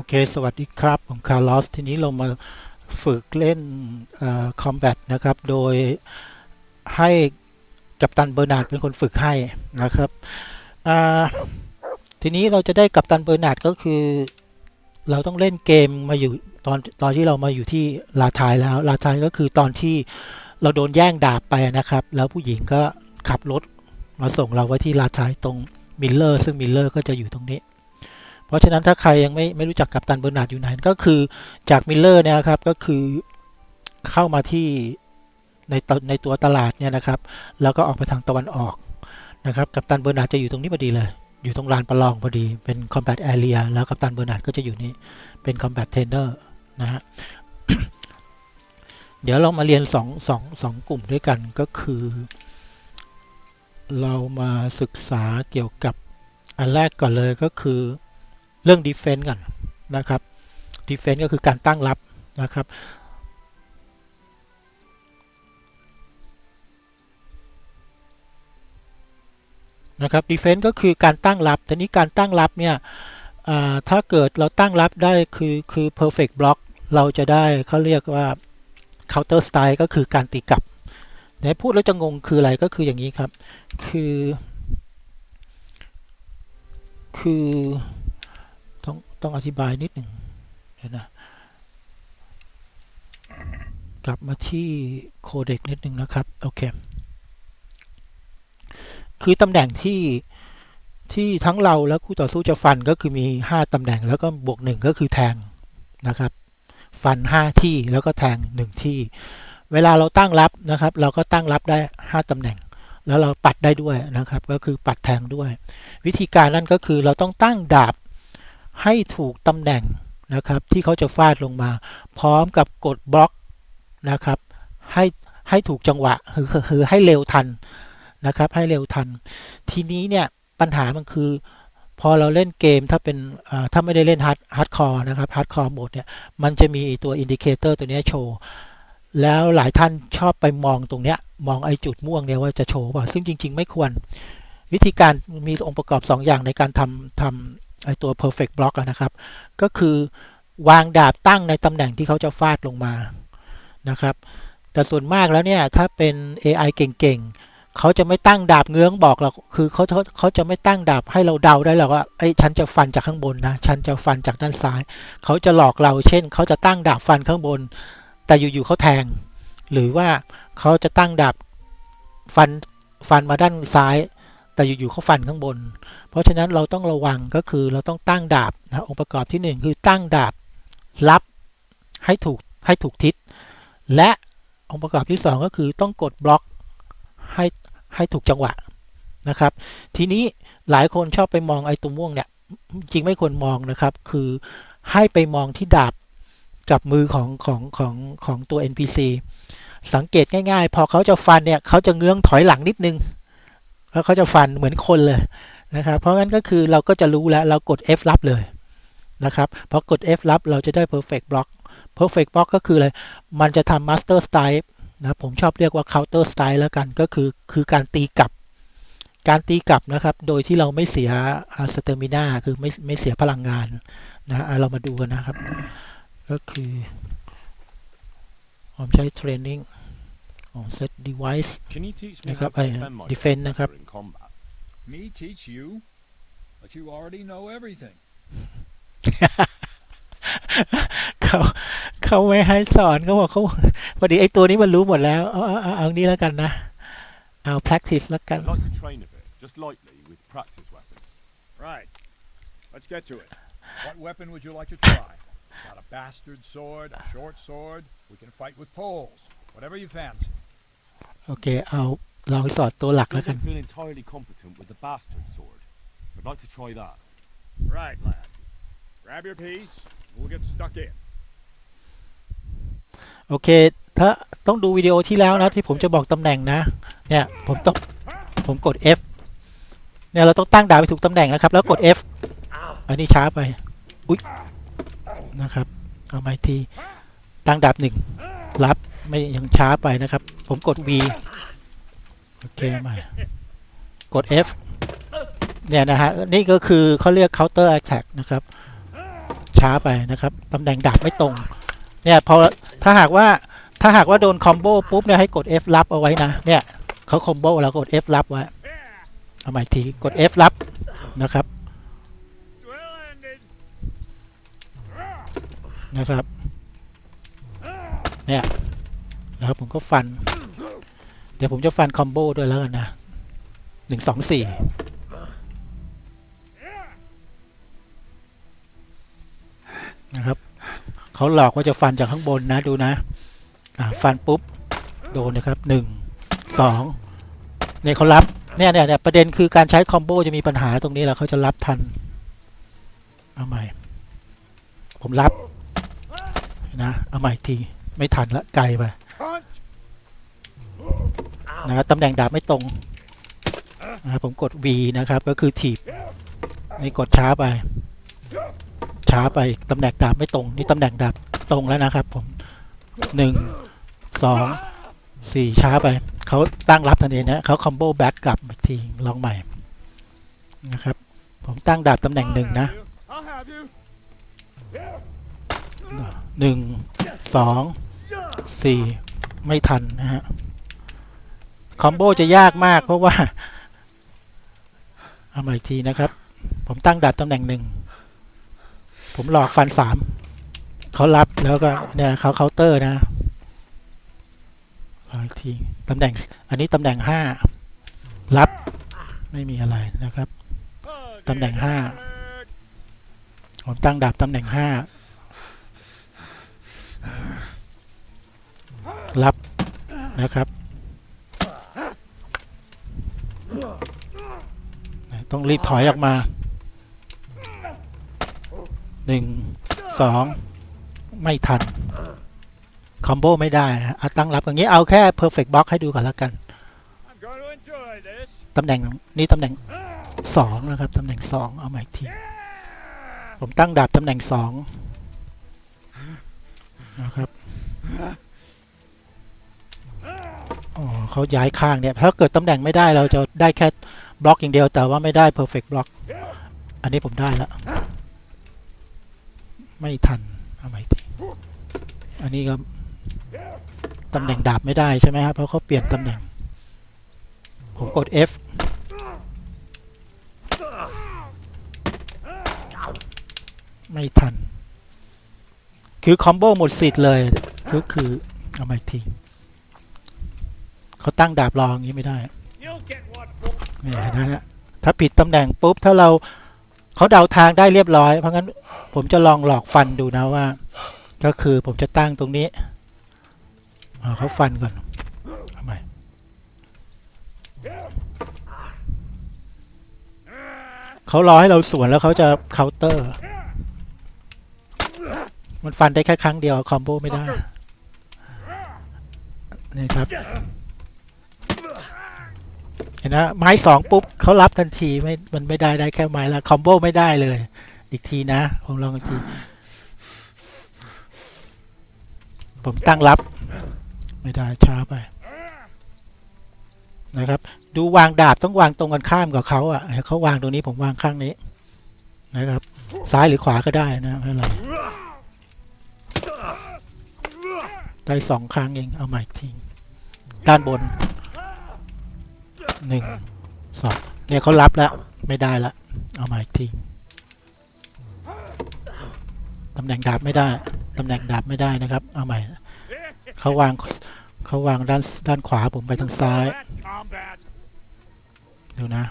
โอเค สวัสดีครับ ผมคาร์ลอส ทีนี้เรามาฝึกเล่นคอมแบทนะครับ โดยให้กัปตันเบอร์นาร์ดเป็นคนฝึกให้นะครับทีนี้เราจะได้กัปตันเบอร์นาร์ดก็คือ เราต้องเล่นเกมมาอยู่ตอนตอนที่เรามาอยู่ที่ลาทายแล้ว ลาทายก็คือตอนที่เราโดนแย่งดาบไปนะครับ แล้วผู้หญิงก็ขับรถมาส่งเราไว้ที่ลาทายตรงมิลเลอร์ ซึ่งมิลเลอร์ก็จะอยู่ตรงนี้ เพราะฉะนั้นถ้าใครยังไม่ไม่รู้จักกัปตันเบอร์นาร์ดอยู่ไหนก็คือจากมิลเลอร์เนี่ยครับก็คือเข้ามาที่ในตในตัวตลาดเนี่ยนะครับ แล้วก็ออกไปทางตะวันออกนะครับกัปตันเบอร์นาร์ดจะอยู่ตรงนี้พอดีเลย อยู่ตรงลานประลองพอดีเป็น combat area แล้วกัปตันเบอร์นาร์ดก็จะอยู่นี่เป็น combat trainer นะฮะเดี๋ยวเรามาเรียนสองสองสองกลุ่มด้วยกันก็คือ เรามาศึกษาเกี่ยวกับอันแรกก่อนเลยก็คือ เรื่อง defense ก่อนนะครับ defense ก็คือการตั้งรับนะครับนะครับ defense ก็คือการตั้งรับแต่นี้การตั้งรับเนี่ยถ้าเกิดเราตั้งรับได้คือคือ perfect block เราจะได้เขาเรียกว่า counter strike ก็คือการตีกลับเนี่ยพูดแล้วจะงงคืออะไรก็คืออย่างนี้ครับ คือ คือ ต้องอธิบายนิดหนึ่งเดี๋ยวนะกลับมาที่โคเด็กนิดหนึ่งนะครับ โอเค คือตำแหน่งที่ที่ทั้งเราและคู่ต่อสู้จะฟันก็คือมี 5ตำแหน่งแล้วก็บวกหนึ่งก็คือแทงนะครับ ฟัน 5 ที่แล้วก็แทง 1 ที่ เวลาเราตั้งรับนะครับ เราก็ตั้งรับได้ 5ตำแหน่ง แล้วเราปัดได้ด้วยนะครับ ก็คือปัดแทงด้วย วิธีการนั่นก็คือเราต้องตั้งดาบ ให้ถูกตำแหน่งนะครับที่เขาจะฟาดลงมา พร้อมกับกดบล็อกนะครับให้ให้ถูกจังหวะคือคือให้เร็วทันนะครับให้เร็วทัน ทีนี้เนี่ยปัญหามันคือ พอเราเล่นเกมถ้าเป็นถ้าไม่ได้เล่นฮาร์ดฮาร์ดคอร์นะครับฮาร์ดคอร์โหมดเนี่ยมันจะมีตัวอินดิเคเตอร์ตัวนี้โชว์ แล้วหลายท่านชอบไปมองตรงเนี้ยมองไอ้จุดม่วงเนี่ยว่าจะโชว์เปล่าซึ่งจริง ๆ ไม่ควร วิธีการมีองค์ประกอบ 2 อย่างในการทำทำ ไอตัว perfect block อะนะครับ ก็คือวางดาบตั้งในตำแหน่งที่เขาจะฟาดลงมานะครับ แต่ส่วนมากแล้วเนี่ย ถ้าเป็น AI เก่งๆเขาจะไม่ตั้งดาบเงื้องบอกเราคือเขาเขาจะไม่ตั้งดาบให้เราเดาได้หรอกว่าไอ้ฉันจะฟันจากข้างบนนะฉันจะฟันจากด้านซ้าย เขาจะหลอกเราเช่น เขาจะตั้งดาบฟันข้างบน แต่อยู่ๆเขาแทง หรือว่าเขาจะตั้งดาบฟันฟันมาด้านซ้าย แต่อยู่ๆเขาฟันข้างบน เพราะฉะนั้นเราต้องระวังก็คือเราต้องตั้งดาบนะองค์ประกอบที่หนึ่งคือตั้งดาบรับให้ถูกให้ถูกทิศ และองค์ประกอบที่สองก็คือต้องกดบล็อกให้ให้ถูกจังหวะนะครับ ทีนี้หลายคนชอบไปมองไอ้ตัวม่วงเนี่ยจริงไม่ควรมองนะครับ คือให้ไปมองที่ดาบจับมือของของของของตัว NPC สังเกตง่ายๆ พอเขาจะฟันเนี่ยเขาจะเงื้องถอยหลังนิดนึง แล้วเขาจะฟันเหมือนคนเลยนะครับ เพราะงั้นก็คือเราก็จะรู้แล้วเรากด F รับเลยนะครับพอกด F รับเราจะได้ perfect block perfect block ก็คืออะไร มันจะทำ master style นะผมชอบเรียกว่า counter style แล้วกันก็คือคือการตีกลับ การตีกลับนะครับ โดยที่เราไม่เสียสเตอร์มินาคือไม่ไม่เสียพลังงานนะอะเรามาดูกันนะครับ ก็คือ ผมใช้ training ของ set device Can you teach me นะครับ how to ไอ้ defend myself defend นะครับ better in combat? Me teach you? But you already know everything. เขาเขาไม่ให้สอนเขาบอกเขาพอดีไอ้ตัวนี้มันรู้หมดแล้ว เอาเอาเอาเอานี้แล้วกันนะ เอา practice แล้วกัน I'd like to train a bit, just lightly, with practice weapons. Right. Let's get to it. What weapon would you like to try? Got a bastard sword, a short sword. We can fight with poles. Whatever you fancy. โอเค เอาลองสอดตัวหลัก Still แล้วกัน don't feel entirely competent with the bastard sword. I'd like to try that. Right, lad. Grab your piece. We'll get stuck in. โอเค ถ้าต้องดูวิดีโอที่แล้วนะที่ผมจะบอกตำแหน่งนะ เนี่ยผมต้องผมกด F เนี่ยเราต้องตั้งดาบไปถูกตำแหน่งนะครับ แล้วกด F อันนี้ช้าไป อุ๊ย นะครับ เอาใหม่ที ตั้งดาบหนึ่ง รับไม่ยังช้าไปนะครับ ผมกด V โอเคใหม่กด F เนี่ยนะฮะนี่ก็คือเขาเรียก counter attack นะครับ ช้าไปนะครับตำแหน่งดาบไม่ตรง เนี่ยพอถ้าหากว่าถ้าหากว่าโดนคอมโบปุ๊บเนี่ยให้กด F รับเอาไว้นะเนี่ยเขาคอมโบแล้วกด F รับไว้เอาใหม่อีกทีกด F รับนะครับนะครับ เนี่ยแล้วผมก็ฟัน เดี๋ยวผมจะฟันคอมโบด้วยแล้วกันนะหนึ่งสองสี่นะครับเขาหลอกว่าจะฟันจากข้างบนนะดูนะอ่าฟันปุ๊บโดนนะครับหนึ่งสองเนี่ยเขารับเนี่ยเนี่ยเนี่ยประเด็นคือการใช้คอมโบจะมีปัญหาตรงนี้แหละเขาจะรับทันเอาใหม่ ผมรับนะเอาใหม่อีกที ไม่ทันละไกลไปนะครับตำแหน่งดาบไม่ตรงนะครับผมกด V นะครับ ก็คือถีบนี่กดช้าไป ช้าไปตำแหน่งดาบไม่ตรง นี่ตำแหน่งดาบตรงแล้วนะครับ ผมหนึ่งสองสี่ช้าไปเขาตั้งรับทันทีนะเขาคอมโบแบ็กกลับอีกทีลองใหม่นะครับ ผมตั้งดาบตำแหน่งหนึ่งนะหนึ่งสอง สี่ไม่ทันนะฮะ คอมโบจะยากมากเพราะว่า เอาใหม่ทีนะครับ ผมตั้งดับตำแหน่งหนึ่ง ผมหลอกฟันสามเขารับแล้วก็เนี่ยเขาเคาน์เตอร์นะเอาอีกทีตำแหน่ง อันนี้ตำแหน่งห้ารับไม่มีอะไรนะครับ ตำแหน่งห้าผมตั้งดับตำแหน่งห้า รับนะครับ ต้องรีบถอยออกมาหนึ่งสองไม่ทัน คอมโบไม่ได้ฮะอะตั้งรับอย่างนี้เอาแค่ perfect box ให้ดูก่อนแล้วกัน ตำแหน่งนี่ตำแหน่งสองนะครับ ตำแหน่งสองเอาใหม่ที ผมตั้งดาบตำแหน่งสองนะครับ เขาย้ายข้างเนี่ย ถ้าเกิดตำแหน่งไม่ได้เราจะได้แค่บล็อกอย่างเดียวแต่ว่าไม่ได้ perfect block อันนี้ผมได้แล้ว ไม่ทันเอาใหม่อีกทีอันนี้ก็ตำแหน่งดาบไม่ได้ใช่ไหมครับเพราะเขาเปลี่ยนตำแหน่ง ผมกด F ไม่ทัน คือคอมโบหมดสิทธิ์เลย คือคือเอามาอีกที เขาตั้งดาบรองอย่างนี้ไม่ได้เนี่ยเห็นะฮะถ้าผิดตำแหน่งปุ๊บ ถ้าเราเขาเดาทางได้เรียบร้อย เพราะงั้นผมจะลองหลอกฟันดูนะว่า ก็คือผมจะตั้งตรงนี้เอาเขาฟันก่อนทำไมเขารอให้เราสวนแล้วเขาจะเคาน์เตอร์ มันฟันได้แค่ครั้งเดียวคอมโบไม่ได้นี่ครับ เห็นนะไม้สองปุ๊บเขารับทันทีไม่มันไม่ได้ได้แค่ไม้ละคอมโบไม่ได้เลย อีกทีนะผมลองอีกที ผมตั้งรับ ไม่ได้ช้าไป นะครับ ดูวางดาบต้องวางตรงกันข้ามกับเขาอะเขาวางตรงนี้ผมวางข้างนี้ นะครับ ซ้ายหรือขวาก็ได้นะไม่เป็นไรได้สองครั้งเองเอาใหม่อีกทีด้านบน หนึ่งสองเนี่ยเขารับแล้ว ไม่ได้ละเอามาอีกทีตำแหน่งดาบไม่ได้ตำแหน่งดาบไม่ได้นะครับ เอาใหม่เขาวางเขาวางด้านด้านขวาผมไปทางซ้ายดูนะ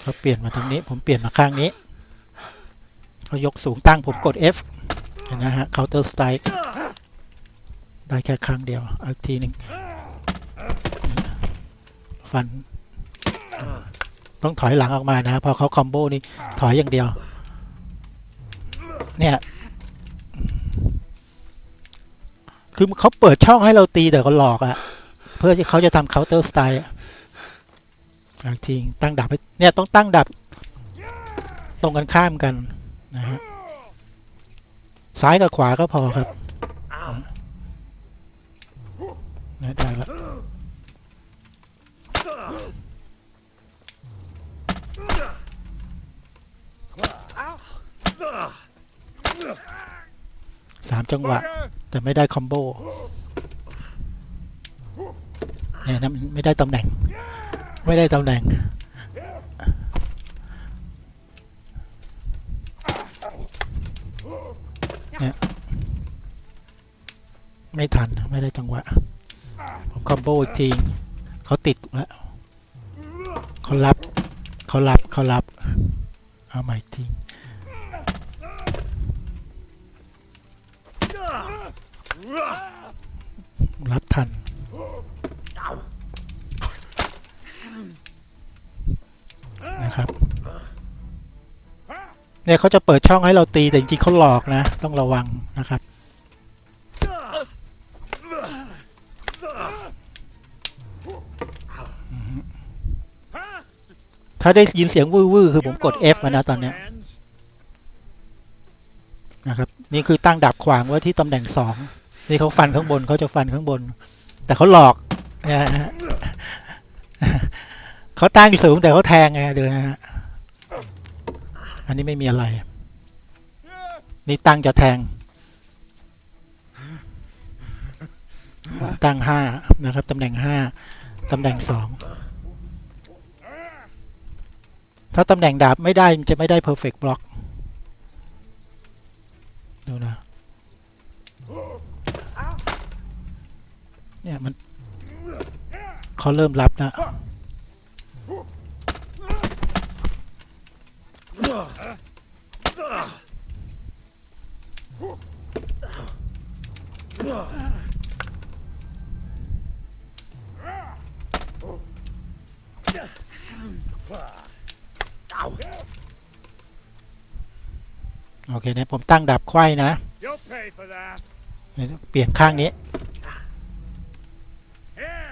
เขาเปลี่ยนมาทางนี้ ผมเปลี่ยนมาข้างนี้เขายกสูงตั้งผมกด F เห็นนะฮะ counter strike ได้แค่ครั้งเดียวอีกทีหนึ่ง ฟัน ต้องถอยหลังออกมานะพอเขาคอมโบนี่ถอยอย่างเดียว เนี่ย คือเขาเปิดช่องให้เราตีแต่ก็หลอกอะเพื่อที่เขาจะทำ counter strike อะเอาอีกทีตั้งดับให้เนี่ยต้องตั้งดับตรงกันข้ามกันนะฮะซ้ายกับขวาก็พอครับนะได้แล้ว สามจังหวะ แต่ไม่ได้คอมโบเนี่ยนะไม่ได้ตำแหน่ง ไม่ได้ตำแหน่งเนี่ยไม่ทัน ไม่ได้จังหวะ ผมคอมโบอีกที เขาติดแล้วเขารับเขารับเขารับเอาใหม่อีกทีรับทันนะครับเนี่ยเขาจะเปิดช่องให้เราตีแต่จริงๆเขาหลอกนะ ต้องระวังนะครับ อือฮึ ถ้าได้ยินเสียงวื้อๆคือผมกด F มานะตอนเนี้ย Hands. นะครับนี่คือตั้งดับขวางไว้ที่ตำแหน่งสองนี่เขาฟันข้างบนเขาจะฟันข้างบน แต่เขาหลอกนะฮะเขาตั้งสูงแต่เขาแทงไงเดินนะฮะอันนี้ไม่มีอะไร นี่ตั้งจะแทง ตั้งห้านะครับตำแหน่งห้าตำแหน่งสอง ถ้าตำแหน่งดาบไม่ได้มันจะไม่ได้ perfect block ดูนะ เนี่ยมันเขาเริ่มรับนะ โอเคเนี่ยผมตั้งดับไขว้นะ You'll pay for that. เปลี่ยนข้างนี้ Here.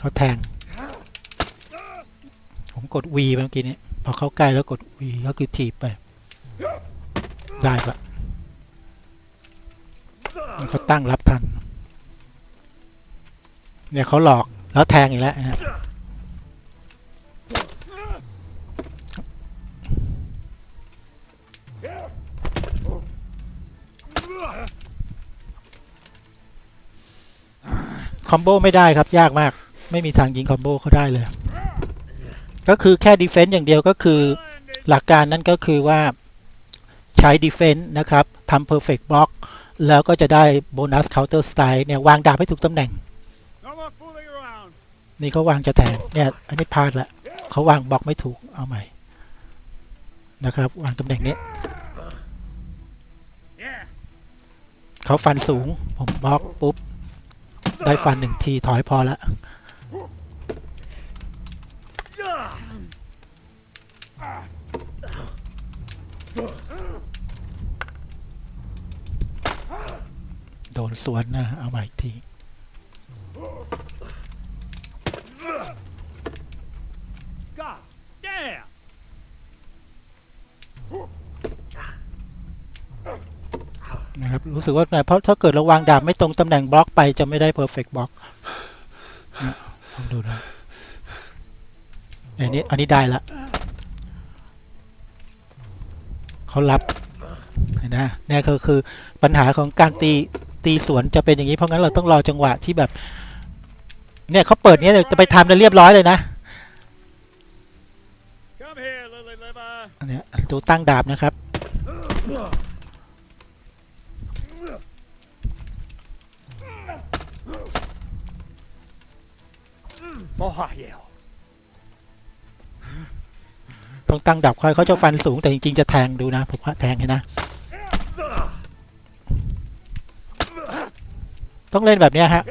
เขาแทง ผมกด V ไปเมื่อกี้นี้ พอเข้าใกล้แล้วกด V ก็คือถีบไป ได้ปะเขาตั้งรับทัน เนี่ยเขาหลอกแล้วแทงอีกแล้วนะ คอมโบไม่ได้ครับยากมาก ไม่มีทางยิงคอมโบเขาได้เลย ก็คือแค่ดีเฟนต์อย่างเดียวก็คือหลักการนั่นก็คือว่าใช้ defense นะครับทำ perfect block แล้วก็จะได้ bonus counter strike เนี่ย วางดาบให้ถูกตำแหน่ง นี่เขาวางจะแทงเนี่ย อันนี้พลาดละเขาวางบล็อกไม่ถูกเอาใหม่ นะครับ วางตำแหน่งนี้ Yeah. เขาฟันสูง ผมบล็อกปุ๊บ ได้ฟันหนึ่งทีถอยพอละโดนสวนนะ เอาใหม่อีกที นะครับ รู้สึกว่าเนี่ยเพราะถ้าเกิดเราวางดาบไม่ตรงตำแหน่งบล็อกไปจะไม่ได้ perfect block นะลองดูนะอันนี้อันนี้ได้ละเขารับเห็นนะเนี่ยคือคือปัญหาของการตีตีสวนจะเป็นอย่างนี้เพราะงั้นเราต้องรอจังหวะที่แบบ เนี่ยเขาเปิดเนี้ยจะไปทำแล้วเรียบร้อยเลยนะ Come here, Lily Liver. อันเนี้ยตัวตั้งดาบนะครับ Mohael. ต้องตั้งดับค่อยเขาจะฟันสูงแต่จริงๆจะแทงดูนะผมว่าแทงเห็นนะ ต้องเล่นแบบเนี้ยฮะ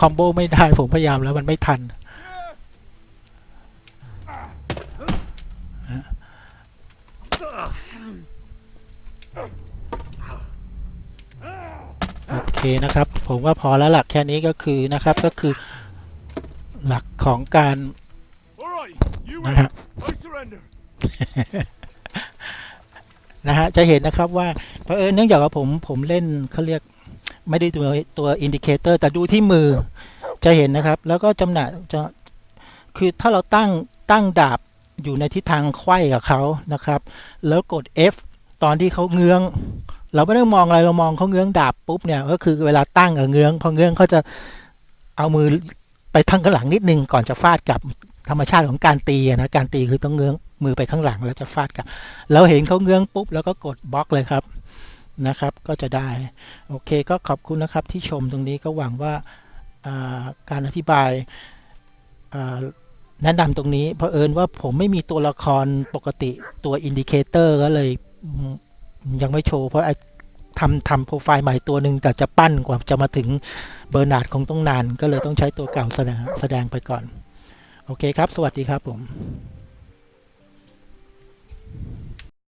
คอมโบไม่ได้ผมพยายามแล้วมันไม่ทันโอเคนะครับ ผมว่าพอแล้วหลักแค่นี้ก็คือนะครับก็คือ หลักของการ All right, you นะ win. ฮะ I surrender. นะฮะจะเห็นนะครับว่าเพราะเออเนื่องจากว่าผมผมเล่นเขาเรียกไม่ได้ตัวตัวอินดิเคเตอร์แต่ดูที่มือจะเห็นนะครับ แล้วก็จำหน่ายจะคือถ้าเราตั้งตั้งดาบอยู่ในทิศทางไขว้กับเขานะครับ แล้วกด F ตอนที่เขาเงื้อง เราไม่ต้องมองอะไรเรามองเขาเงื้องดาบปุ๊บเนี่ยก็คือเวลาตั้งกับเงื้องพอเงื้องเขาจะเอามือ ไปทางข้างหลังนิดนึงก่อนจะฟาดกับธรรมชาติของการตีนะการตีคือต้องเงื้องมือไปข้างหลังแล้วจะฟาดกับเราเห็นเขาเงื้องปุ๊บแล้วก็กดบล็อกเลยครับนะครับ ก็จะได้โอเคก็ขอบคุณนะครับที่ชมตรงนี้ก็หวังว่าาการอธิบายาแนะนำตรงนี้เพราะเอิญว่าผมไม่มีตัวละครปกติตัวอินดิเคเตอร์ก็เลยยังไม่โชว์เพราะไอ ทำทำโปรไฟล์ใหม่ตัวหนึ่งแต่จะปั้นกว่าจะมาถึงเบอร์นาร์ดคงต้องนาน ก็เลยต้องใช้ตัวเก่าแสดงแสดงไปก่อน โอเคครับ สวัสดีครับผม